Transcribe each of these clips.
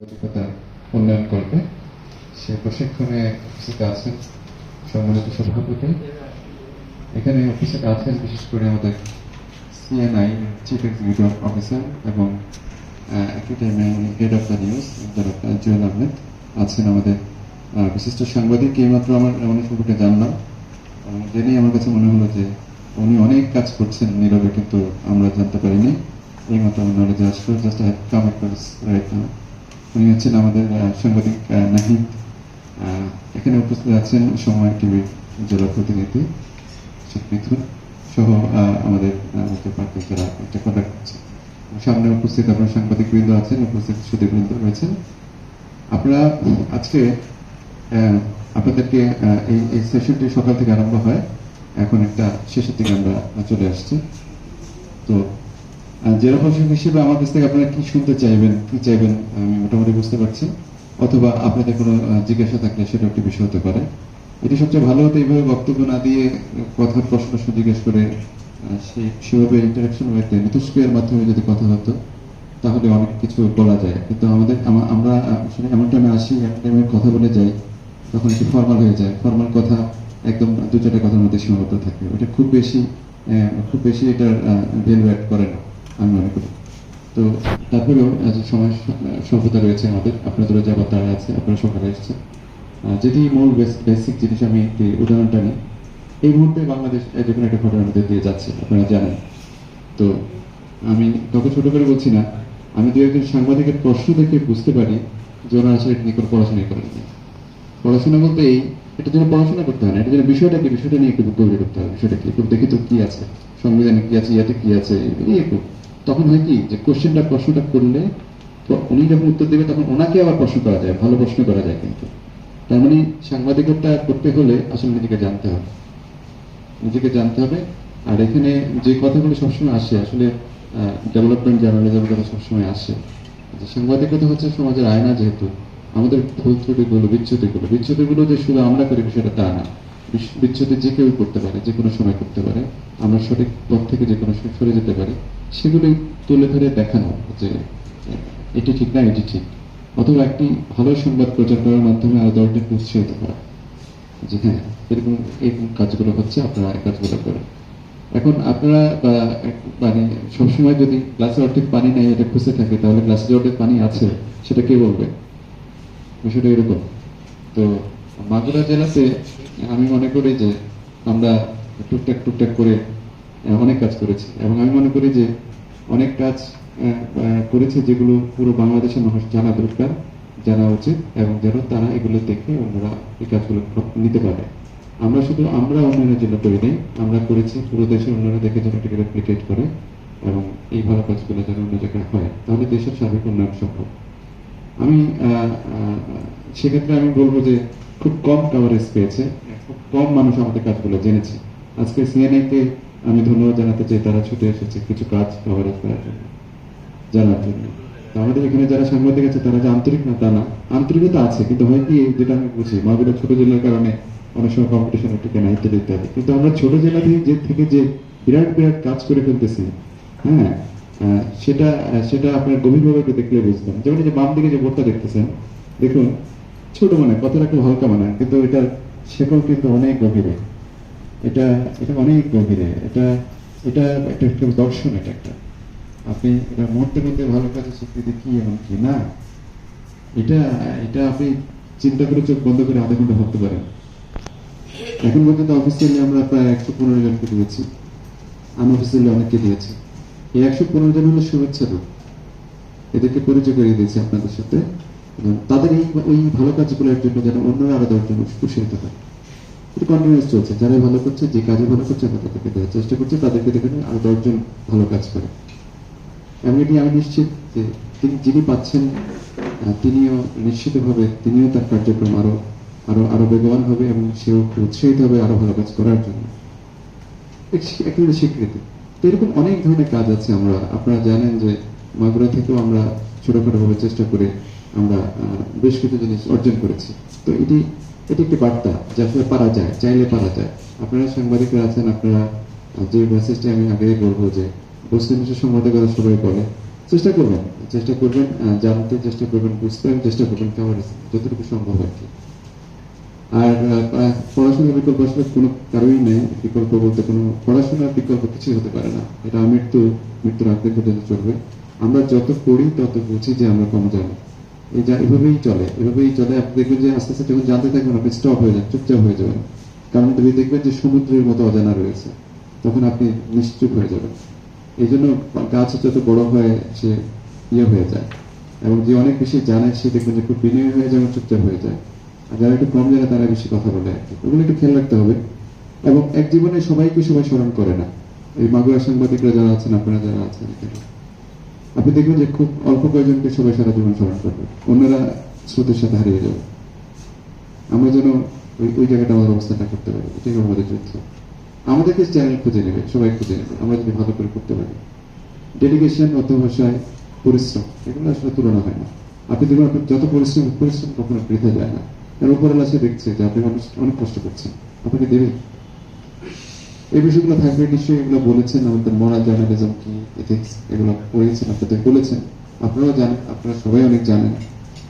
অভিজ্ঞতা উন্নয়ন করবে। সে প্রশিক্ষণে অফিসে আছেন সম্মানিত সভাপতি। এখানে অফিসে আছেন বিশেষ করে আমাদের সিএনআই চিফ এক্সিকিউটিভ অফিসার এবং head of the news Jewel Ahmed আছেন আমাদের বিশিষ্ট সাংবাদিক। এইমাত্র আমার উনি সম্পর্কে জানলাম জেনেই আমার কাছে মনে হলো যে উনি অনেক কাজ করছেন নীরবে, কিন্তু আমরা জানতে পারিনি। এইমাত্র আমার নলেজে আসলো। Just I come across right now উনি হচ্ছেন আমাদের সাংবাদিক নাহিদ। এখানে উপস্থিত আছেন সময় টিভির জেলা প্রতিনিধি শেখ মিথুন সহ আমাদের পার্টির যারা একটা কন্ডাক্ট করছে। সামনে উপস্থিত আপনার সাংবাদিক বৃন্দ আছেন, উপস্থিত সুদীবৃন্দ রয়েছেন। আপনারা আজকে আপনাদেরকে এই এই সেশনটি সকাল থেকে আরম্ভ হয়। এখন একটা শেষের দিকে আমরা চলে আসছি। তো জেলা প্রশাসক হিসেবে আমার কাছ থেকে আপনারা কি শুনতে চাইবেন, কি চাইবেন, আমি মোটামুটি বুঝতে পারছি। অথবা আপনাদের কোনো জিজ্ঞাসা থাকলে সেটা একটি বিষয় হতে পারে। এটি সবচেয়ে ভালো হতো এইভাবে বক্তব্য না দিয়ে কথা প্রশ্ন জিজ্ঞেস করে সেই সেভাবে ইন্টারাকশন ওয়েতে মিথস্ক্রিয়ার মাধ্যমে যদি কথা হতো, তাহলে অনেক কিছু বলা যায়। কিন্তু আমাদের আমরা আসলে এমন টাইমে আসি এক টাইমে কথা বলে যাই, তখন একটু ফর্মাল হয়ে যায়। ফর্মাল কথা একদম দু চারটে কথার মধ্যে সীমাবদ্ধ থাকে। ওটা খুব বেশি খুব বেশি এটার ভ্যালু করে না। আমি মনে করি। তো তারপরেও সময় স্বল্পতা রয়েছে আমাদের। আপনাদেরও যাবার তারা আছে আপনারা সকালে এসেছেন আহ, যেটি মূল বেসিক জিনিস আমি একটি উদাহরণটা নিই। এই মুহূর্তে বাংলাদেশ কোনো একটা ঘটনার মধ্যে দিয়ে যাচ্ছে আপনারা জানেন। তো আমি কাউকে ছোট করে বলছি না আমি দু একজন সাংবাদিকের প্রশ্ন দেখে বুঝতে পারি যে ওনারা আসলে এটা নিয়ে কোনো পড়াশোনাই করেননি। পড়াশোনা বলতে এই এটার জন্য পড়াশোনা করতে হয় না এটা জন্য বিষয়টা কি বিষয়টা নিয়ে একটু গভীর করতে হবে বিষয়টা কি একটু দেখি তো কি আছে সংবিধানে কি আছে ইয়াতে কি আছে এই একটু তখন হয় কি যে কোশ্চেনটা প্রশ্নটা করলে উনি যখন উত্তর দেবে তখন ওনাকে আবার প্রশ্ন করা যায়, ভালো প্রশ্ন করা যায় কিন্তু। তার মানে সাংবাদিকতা করতে হলে আসলে নিজেকে জানতে হবে। নিজেকে জানতে হবে। আর এখানে যে কথাগুলো সবসময় আসে, আসলে ডেভেলপমেন্ট জার্নালিজমের কথা সবসময় আসে। সাংবাদিকতা হচ্ছে সমাজের আয়না যেহেতু, আমাদের ভুল ত্রুটিগুলো বিচ্ছুতিগুলো বিচ্ছুতিগুলো যে শুধু আমরা করি বিষয়টা তা না। বিচ্ছুতি যে কেউ করতে পারে যে কোনো সময় করতে পারে আমরা সঠিক পথ থেকে যে কোনো সময় সরে যেতে পারি সেগুলোই তুলে ধরে দেখানো যে এটি ঠিক না এটি ঠিক। অথবা একটি ভালো সংবাদ প্রচার করার মাধ্যমে আরও দলটিকে উৎসাহিত করা যে হ্যাঁ এরকম এরকম কাজগুলো হচ্ছে আপনারা এই কাজগুলো করেন। এখন আপনারা বা, মানে সবসময় যদি গ্লাসে অর্ধেক পানি নেই এটা খুঁজে থাকে তাহলে গ্লাসে যে অর্ধেক পানি আছে সেটা কে বলবে? বিষয়টা এরকম। তো মাগুরা জেলাতে, আমি মনে করি যে আমরা টুকটাক টুকটাক করে অনেক কাজ করেছি। এবং আমি মনে করি যে অনেক কাজ করেছি যেগুলো পুরো বাংলাদেশের মানুষ জানা দরকার, জানা উচিত, এবং যেন তারা এগুলো দেখে অন্যরা এই কাজগুলো নিতে পারে। আমরা শুধু, আমরা উন্নয়নের জন্য করি নাই, আমরা করেছি পুরো দেশের অন্যরা দেখে যেন এটাকে রেপ্লিকেট করে, এবং এই ভালো কাজগুলো যেন অন্য জায়গায় হয়, তাহলে দেশের সার্বিক উন্নয়ন সম্ভব। আমি সেক্ষেত্রে আমি বলব যে খুব কম কাভারেজ পেয়েছে, খুব কম মানুষ আমাদের কাজগুলো জেনেছে। আজকে সিএনআই কে আমি ধন্যবাদ জানাতে চাই, তারা ছুটে এসেছে কিছু কাজ কাভারেজ করার জন্য, জানার জন্য। আমাদের এখানে যারা সাংবাদিক আছে, তারা যে আন্তরিক না, তা না। আন্তরিকতা আছে, কিন্তু হয় কি, যেটা আমি বুঝি মহাবীরা ছোট জেলার কারণে অনেক সময় কম্পিটিশন টিকে না ইত্যাদি ইত্যাদি। কিন্তু আমরা ছোট জেলা থেকে যে থেকে যে বিরাট বিরাট কাজ করে ফেলতেছি হ্যাঁ সেটা সেটা আপনার গভীরভাবে একটু দেখলে বুঝবেন যেমন যে বাম দিকে যে বোর্ডটা দেখতেছেন, দেখুন, ছোট মানে কথাটা খুব হালকা মানে কিন্তু এটার শেকল কিন্তু অনেক গভীরে। এটা এটা অনেক গভীরে। এটা এটা একটা একটা দর্শন এটা একটা। আপনি এটা মুহূর্তে মধ্যে ভালো কাজে স্বীকৃতি কি এমন কি? না। এটা এটা আপনি চিন্তা করে চোখ বন্ধ করে আধা ঘণ্টা ভাবতে পারেন। এখন পর্যন্ত অফিসিয়ালি আমরা প্রায় একশো পনেরো জনকে দিয়েছি। আনঅফিসিয়ালি অনেককে দিয়েছি। এই একশো পনেরো জন হলো শুভেচ্ছা এদেরকে পরিচয় করিয়ে দিয়েছি আপনাদের সাথে। তাদের এই ওই ভালো কাজগুলোর জন্য যেন অন্যরা আরও দশজন উৎসাহিত হয়। এটা কন্টিনিউস চলছে। যারা ভালো করছে, যে কাজে ভালো করছে, আমরা তাদেরকে দেওয়ার চেষ্টা করছি। তাদেরকে দেখে আরও দশজন ভালো কাজ করে। এবং এটি আমি নিশ্চিত যে তিনি যিনি পাচ্ছেন তিনিও নিশ্চিতভাবে, তিনিও তার কার্যক্রম আরও আরও আরও বেগবান হবে এবং সেও উৎসাহিত হবে আরও ভালো কাজ করার জন্য। এক- একেবারে স্বীকৃতি। তো এরকম অনেক ধরনের কাজ আছে আমরা, আপনারা জানেন যে মাগুরা থেকেও আমরা ছোটখাটো ভাবে চেষ্টা করে আমরা বেশ কিছু জিনিস অর্জন করেছি। তো এটি এটি একটি বার্তা যে আসলে পারা যায়, চাইলে পারা যায়। আপনারা সাংবাদিকরা আছেন, আপনারা যে মেসেজটি আমি আগেই বলব যে মুসলিম সংবাদের কথা সবাই বলে। চেষ্টা করবেন চেষ্টা করবেন জানতে, চেষ্টা করবেন, বুঝতে, চেষ্টা করবেন কেমন যতটুকু সম্ভব আর কি। আর পড়াশোনার বিকল্প আসলে কোনো কারোই নেই। বিকল্প বলতে কোনো পড়াশোনার বিকল্প কিছুই হতে পারে না। এটা মৃত্যু মৃত্যুর আগে পর্যন্ত চলবে। আমরা যত পড়ি, তত বুঝি যে আমরা কম জানি এই যা, এভাবেই চলে। এভাবেই চলে। আপনি দেখবেন যে আস্তে আস্তে যখন জানতে থাকবেন, আপনি স্টপ হয়ে যান, চুপচাপ হয়ে যাবেন। কারণ যদি দেখবেন যে সমুদ্রের মতো অজানা রয়েছে। তখন আপনি নিশ্চুপ হয়ে যাবেন। এই জন্য গাছ যত বড় হয়, সে ইয়ে হয়ে যায়। এবং যে অনেক বেশি জানে, সে দেখবেন যে খুব বিনয়ী হয়ে যায় এবং চুপচাপ হয়ে যায়। যারা একটু কম জানে তারা বেশি কথা বলে। আর ওগুলো একটু খেয়াল রাখতে হবে। এবং এক জীবনে সবাইকে সবাই স্মরণ করে না। এই মাগুরা সাংবাদিকরা যারা আছেন, আপনারা যারা আছেন আপনি দেখবেন যে খুব অল্প কয়েকজনকে সবাই সারা জীবন স্মরণ করবে। অন্যরা স্রোতের সাথে হারিয়ে যাবে। আমরা যেন ওই ওই জায়গাটা আমাদের অবস্থানটা করতে পারি। এটাই আমাদের যুদ্ধ। আমাদেরকে চ্যানেল খুঁজে নেবে, সবাই খুঁজে নেবে। আমরা যদি ভালো করে করতে পারি। ডেডিকেশন অধ্যবসায়, পরিশ্রম, এগুলো আসলে তুলনা হয় না। আপনি দেখবেন, আপনি যত পরিশ্রম পরিশ্রম কখনো বৃথা যায় না। এর উপরে সে দেখছে যে আপনি মানুষ অনেক কষ্ট করছেন? আপনাকে দেবে এই বিষয়গুলো থাকবে নিশ্চয়ই, এগুলো বলেছেন আমাদের মরাল জার্নালিজম কি এথিক্স এগুলো পড়িয়েছেন আপনাদের বলেছেন। আপনারাও জানেন, আপনারা সবাই অনেক জানেন।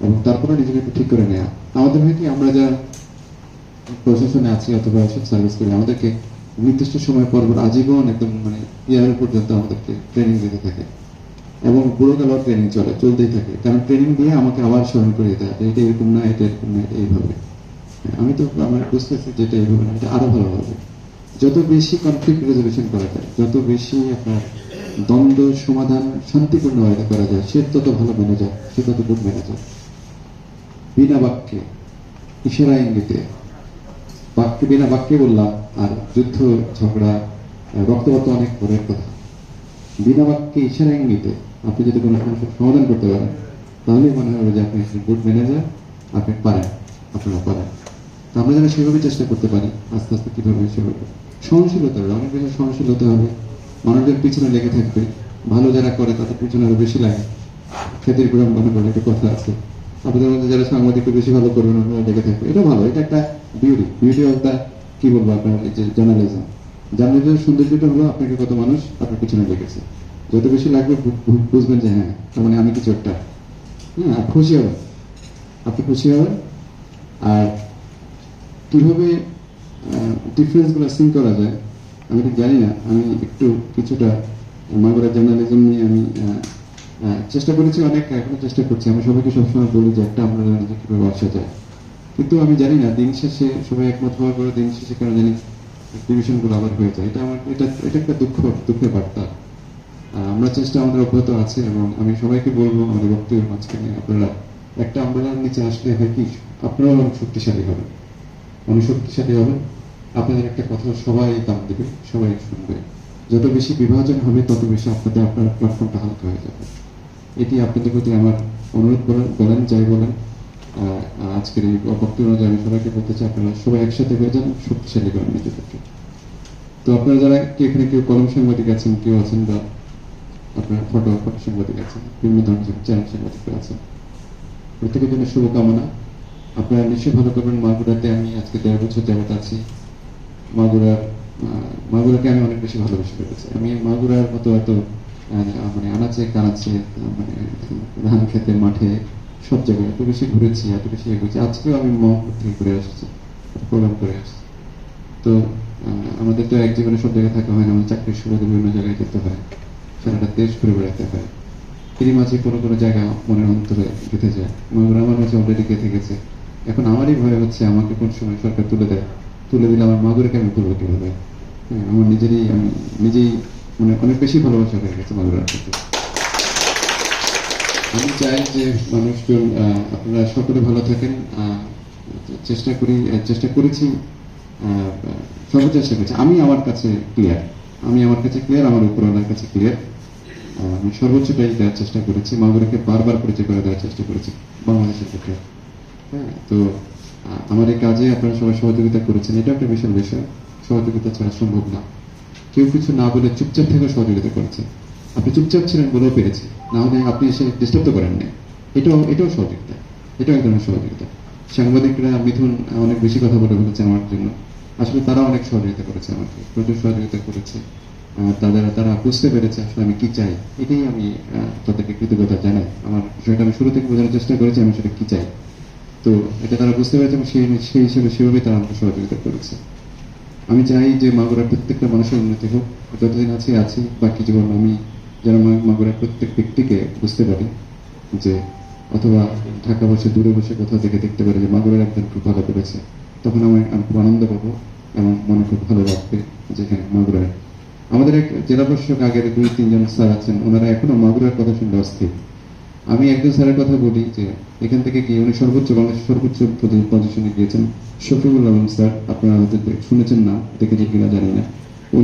এবং তারপরে নিজেকে একটু ঠিক করে নেওয়া আমাদের হয় কি আমরা যা প্রশাসনে আছি অথবা এসব সার্ভিস করি, আমাদেরকে নির্দিষ্ট সময় পর আজীবন একদম মানে ইয়ার পর্যন্ত আমাদেরকে ট্রেনিং দিতে থাকে। এবং বুড়ো কালো ট্রেনিং চলে, চলতেই থাকে। কারণ ট্রেনিং দিয়ে আমাকে আবার স্মরণ করে দিতে হয় যে এটা এরকম না, এটা এরকম না এইভাবে। আমি তো আমার বুঝতেছি যে এটা এইভাবে না, এটা আরও ভালো হবে যত বেশি কনফ্লিক্ট রেজলিউশন করা যায়, যত বেশি আপনার দ্বন্দ্ব, সমাধান শান্তিপূর্ণ শান্তিপূর্ণভাবে করা যায়, সে তত ভালো মেনে যায়, সে তত গুড যায়। বিনা বাক্যে, ইশারা ইঙ্গিতে, বাক্যে বিনা বাক্যে বললাম, আর যুদ্ধ, ঝগড়া, রক্তপাত অনেক পরের কথা। বিনা বাক্যে ইশারা ইঙ্গিতে আপনি যদি কোনো সমস্যার সমাধান করতে পারেন তাহলেই মনে হবে যে আপনি গুড ম্যানেজার আপনি পারেন, আপনারা পারেন। তো আমরা যেন সেভাবে চেষ্টা করতে পারি, আস্তে আস্তে কীভাবে সেভাবে সহনশীলতা হবে অনেক বেশি সহনশীল হতে হবে। মানুষের পিছনে লেগে থাকবে, ভালো যারা করে তাদের পিছনে আরও বেশি লাগে। খেতের গুড়াম মনে করে একটা কথা আছে। আপনাদের মধ্যে যারা সাংবাদিক বেশি ভালো করবেন ওনারা লেগে থাকবে। এটা ভালো, এটা একটা বিউটি বিউটি অফ দ্য কি বলব আপনার যে জার্নালিজম জার্নালিজমের সৌন্দর্যটা হলো আপনাকে কত মানুষ আপনার পিছনে লেগেছে। যত বেশি লাগবে বুঝবেন যে হ্যাঁ তার মানে আমি কিছু একটা। হ্যাঁ আর খুশি হবেন। আপনি খুশি হবেন। আর কীভাবে ডিফারেন্সগুলো সিং করা যায়, আমি ঠিক জানি না। আমি একটু কিছুটা মাগুরা জার্নালিজম নিয়ে আমি চেষ্টা করেছি অনেক, এখনও চেষ্টা করছি। আমি সবাইকে সবসময় বলি যে একটা আমরা জানি কীভাবে আসা যায় কিন্তু আমি জানি না, দিন শেষে সবাই একমত হওয়ার পরে দিন শেষে কেন জানি ডিভিশনগুলো আবার হয়ে যায়। এটা আমার, এটা এটা একটা দুঃখ, দুঃখের বার্তা। আমরা চেষ্টা আমাদের অব্যাহত আছে এবং আমি সবাইকে বলব আমাদের বক্তব্যের মাঝখানে, আপনারা একটা আমব্রেলার নিচে আসলে হয় কি, আপনারাও অনেক শক্তিশালী হবেন। অনেক শক্তিশালী হবেন। আপনাদের একটা কথা সবাই দাম দেবে, সবাই শুনবে। যত বেশি বিভাজন হবে, তত বেশি আপনাদের, আপনার প্ল্যাটফর্মটা হালকা হয়ে যাবে। এটি আপনাদের প্রতি আমার অনুরোধ করেন বলেন, যাই বলেন। আজকের এই বক্তব্য অনুযায়ী আমি সবাইকে বলতে চাই, আপনারা সবাই একসাথে হয়ে যান, শক্তিশালী করেন নিজেদেরকে। তো আপনারা যারা এখানে কেউ কলম সাংবাদিক আছেন, কেউ আছেন বা আপনার ফটো ফটো সাংবাদিক আছেন বিভিন্ন ধরনের চ্যানেল সাংবাদিক আছেন। প্রত্যেকের জন্য শুভকামনা। আপনারা নিশ্চয়ই ভালো করবেন। মাগুরাতে আমি আজকে দেড় বছর যাবত আছি। মাগুরার আহ, মাগুরাকে আমি অনেক বেশি ভালোবেসে ফেলেছি। আমি মাগুরার মতো এত মানে আনাচে কানাচে মানে ধান খেতে মাঠে সব জায়গায় এত বেশি ঘুরেছি এত বেশি এগোছি আজকেও আমি মোহাম্মদ থেকে ঘুরে আসছি প্রোগ্রাম করে আসছি। তো আমাদের তো এক জীবনে সব জায়গায় থাকা হয় না আমাদের চাকরির সুবাদে বিভিন্ন জায়গায় যেতে হয়। সারাটা দেশ ঘুরে বেড়াতে হয়। এরই মাঝে কোনো কোনো জায়গা মনের অন্তরে গেঁথে যায়। মাগুরা আমার মাঝে অলরেডি গেঁথে গেছে। এখন আমারই ভয় হচ্ছে আমাকে কোন সময় সরকার তুলে দেয়। তুলে দিলে আমার মাগুরাকে আমি তুলবো কীভাবে? হ্যাঁ, আমার নিজেরই আমি নিজেই মানে অনেক বেশি ভালোবাসা হয়ে গেছে মাগুরার প্রতি। আমি চাই যে মানুষজন আপনারা সকলে ভালো থাকেন। চেষ্টা করি চেষ্টা করেছি। আহ, সর্ব চেষ্টা করেছি। আমি আমার কাছে ক্লিয়ার আমি আমার কাছে ক্লিয়ার আমার উপর উপরওয়ালার কাছে ক্লিয়ার আমি সর্বোচ্চ সর্বোচ্চটাই দেওয়ার চেষ্টা করেছি, মাগুরাকে বারবার পরিচয় করে দেওয়ার চেষ্টা করেছি, বাংলাদেশের ক্ষেত্রে। হ্যাঁ তো আমার এই কাজে আপনারা সবাই সহযোগিতা করেছেন এটা একটা বিশাল বিষয়। সহযোগিতা ছাড়া সম্ভব না। কেউ কিছু না বলে চুপচাপ থেকে সহযোগিতা করেছে। আপনি চুপচাপ ছিলেন বলেও পেরেছি, না হলে আপনি এসে ডিস্টার্ব তো করেন এটাও এটাও সহযোগিতা, এটাও এক ধরনের সহযোগিতা। সাংবাদিকরা মিথুন অনেক বেশি কথা বলে বলেছে আমার জন্য। আসলে তারা অনেক সহযোগিতা করেছে আমাকে, প্রচুর সহযোগিতা করেছে। তাদের, তারা বুঝতে পেরেছে আসলে আমি কি চাই। এটাই আমি তাদেরকে কৃতজ্ঞতা জানাই। আমার বিষয়টা আমি শুরু থেকে বোঝানোর চেষ্টা করেছি আমি সেটা কি চাই। তো এটা তারা বুঝতে পেরেছে এবং সেই সেই হিসেবে সেভাবেই তারা আমাকে সহযোগিতা করেছে। আমি চাই যে মাগুরার প্রত্যেকটা মানুষের উন্নতি হোক, যতদিন আছি আছি, বাকি জীবন আমি যেন মাগুরার প্রত্যেক ব্যক্তিকে বুঝতে পারি যে অথবা ঢাকা বসে, দূরে বসে কোথাও থেকে দেখতে পারি যে মাগুরার একজন খুব ভালো করেছে। তখন আমি খুব আনন্দ পাবো। এবং মনে খুব ভালো লাগবে যেখানে মাগুরায়। আমাদের এক জেলা প্রশাসক আগের দুই, তিনজন স্যার আছেন, ওনারা এখনও মাগুরার কথা শুনতে অস্থির। আমি একজন স্যারের কথা বলি যে, এখান থেকে গিয়ে উনি সর্বোচ্চ বাংলাদেশ সর্বোচ্চ পজিশনে গিয়েছেন। শফিউল আলম স্যার, আপনারা হয়তো শুনেছেন না, দেখেছেন কিনা জানি না।